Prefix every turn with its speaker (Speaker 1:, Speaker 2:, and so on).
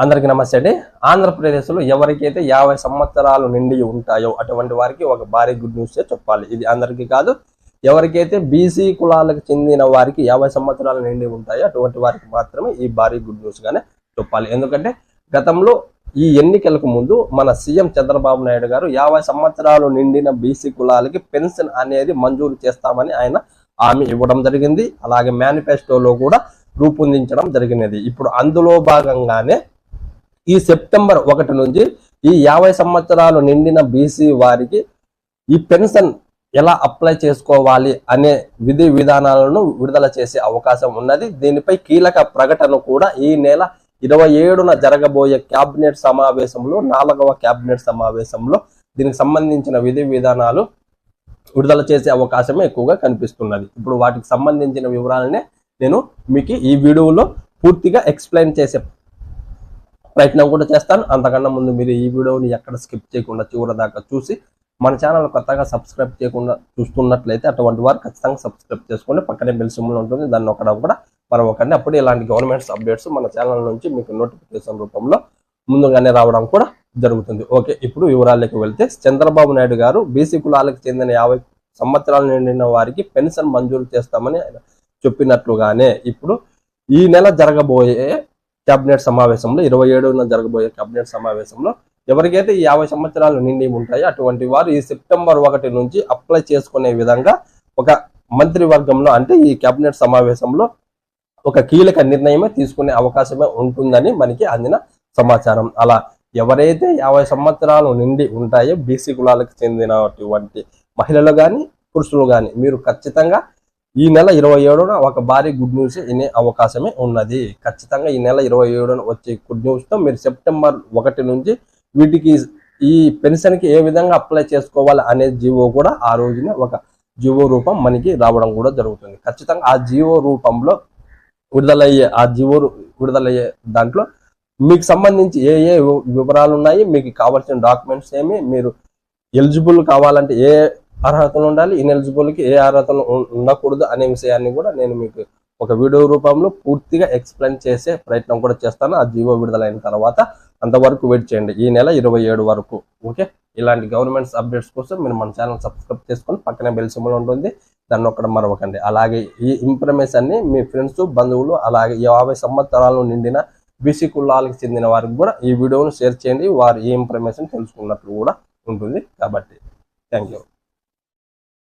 Speaker 1: అందరికీ నమస్తే అండి. ఆంధ్రప్రదేశ్లో ఎవరికైతే యాభై సంవత్సరాలు నిండి ఉంటాయో అటువంటి వారికి ఒక భారీ గుడ్ న్యూస్ చెప్పాలి. ఇది అందరికీ కాదు. ఎవరికైతే బీసీ కులాలకు చెందిన వారికి యాభై సంవత్సరాలు నిండి ఉంటాయో అటువంటి వారికి మాత్రమే ఈ భారీ గుడ్ న్యూస్గానే చెప్పాలి. ఎందుకంటే గతంలో ఈ ఎన్నికలకు ముందు మన సీఎం చంద్రబాబు నాయుడు గారు యాభై సంవత్సరాలు నిండిన బీసీ కులాలకి పెన్షన్ అనేది మంజూరు చేస్తామని ఆయన హామీ ఇవ్వడం జరిగింది. అలాగే మేనిఫెస్టోలో కూడా రూపొందించడం జరిగినది. ఇప్పుడు అందులో భాగంగానే ఈ సెప్టెంబర్ ఒకటి నుంచి ఈ యాభై సంవత్సరాలు నిండిన బీసీ వారికి ఈ పెన్షన్ ఎలా అప్లై చేసుకోవాలి అనే విధి విధానాలను విడుదల చేసే అవకాశం ఉన్నది. దీనిపై కీలక ప్రకటన కూడా ఈ నెల ఇరవై ఏడున జరగబోయే క్యాబినెట్ సమావేశంలో నాలుగవ క్యాబినెట్ సమావేశంలో దీనికి సంబంధించిన విధి విధానాలు విడుదల చేసే అవకాశమే ఎక్కువగా కనిపిస్తున్నది. ఇప్పుడు వాటికి సంబంధించిన వివరాలనే నేను మీకు ఈ వీడియోలో పూర్తిగా ఎక్స్ప్లెయిన్ చేసే ప్రయత్నం కూడా చేస్తాను. అంతకన్నా ముందు మీరు ఈ వీడియోని ఎక్కడ స్కిప్ చేయకుండా చివరి దాకా చూసి మన ఛానల్ కొత్తగా సబ్స్క్రైబ్ చేయకుండా చూస్తున్నట్లయితే అటువంటి వారు ఖచ్చితంగా సబ్స్క్రైబ్ చేసుకుని పక్కనే బెల్ సింబల్ ఉంటుంది. దాన్ని ఒకడం కూడా మరొకరిని అప్పుడు ఇలాంటి గవర్నమెంట్స్ అప్డేట్స్ మన ఛానల్ నుంచి మీకు నోటిఫికేషన్ రూపంలో ముందుగానే రావడం కూడా జరుగుతుంది. ఓకే ఇప్పుడు వివరాల్లోకి వెళ్తే చంద్రబాబు నాయుడు గారు బీసీ కులాలకు చెందిన యాభై సంవత్సరాలు నిండిన వారికి పెన్షన్ మంజూరు చేస్తామని చెప్పినట్లుగానే ఇప్పుడు ఈ నెల జరగబోయే కేబినెట్ సమావేశంలో ఇరవై ఏడున జరగబోయే కేబినెట్ సమావేశంలో ఎవరికైతే యాభై సంవత్సరాలు నిండి ఉంటాయో అటువంటి వారు ఈ సెప్టెంబర్ ఒకటి నుంచి అప్లై చేసుకునే విధంగా ఒక మంత్రివర్గంలో అంటే ఈ కేబినెట్ సమావేశంలో ఒక కీలక నిర్ణయమే తీసుకునే అవకాశమే ఉంటుందని మనకి అందిన సమాచారం. అలా ఎవరైతే యాభై సంవత్సరాలు నిండి ఉంటాయో బీసీ కులాలకు చెందినటువంటి మహిళలు కానీ పురుషులు కానీ మీరు ఖచ్చితంగా ఈ నెల ఇరవై ఏడున ఒక భారీ గుడ్ న్యూస్ వినే అవకాశమే ఉన్నది. ఖచ్చితంగా ఈ నెల ఇరవై ఏడున వచ్చే గుడ్ న్యూస్తో మీరు సెప్టెంబర్ ఒకటి నుంచి వీటికి ఈ పెన్షన్కి ఏ విధంగా అప్లై చేసుకోవాలి అనే జీవో కూడా ఆ రోజున ఒక జీవో రూపం మనకి రావడం కూడా జరుగుతుంది. ఖచ్చితంగా ఆ జీవో రూపంలో విడుదలయ్యే ఆ జీవో విడుదలయ్యే దాంట్లో మీకు సంబంధించి ఏ ఏ వివరాలు ఉన్నాయి మీకు కావాల్సిన డాక్యుమెంట్స్ ఏమి మీరు ఎలిజిబుల్ కావాలంటే ఏ అర్హతలు ఉండాలి ఇనెలిజిబుల్కి ఏ అర్హతలు ఉండకూడదు అనే విషయాన్ని కూడా నేను మీకు ఒక వీడియో రూపంలో పూర్తిగా ఎక్స్ప్లెయిన్ చేసే ప్రయత్నం కూడా చేస్తాను. ఆ జీవో విడుదలైన తర్వాత అంతవరకు వెయిట్ చేయండి. ఈ నెల ఇరవై ఏడు వరకు ఓకే? ఇలాంటి గవర్నమెంట్స్ అప్డేట్స్ కోసం మీరు మన ఛానల్ సబ్స్క్రైబ్ చేసుకొని పక్కనే బెల్ సింబల్ ఉంటుంది. దాన్ని ఒక్కడ మరవకండి. అలాగే ఈ ఇన్ఫర్మేషన్ని మీ ఫ్రెండ్స్ బంధువులు అలాగే యాభై సంవత్సరాలు నిండిన బీసీ కులాలకు చెందిన వారికి కూడా ఈ వీడియోను షేర్ చేయండి. వారు ఈ ఇన్ఫర్మేషన్ తెలుసుకున్నట్లు కూడా ఉంటుంది. కాబట్టి థ్యాంక్ యూ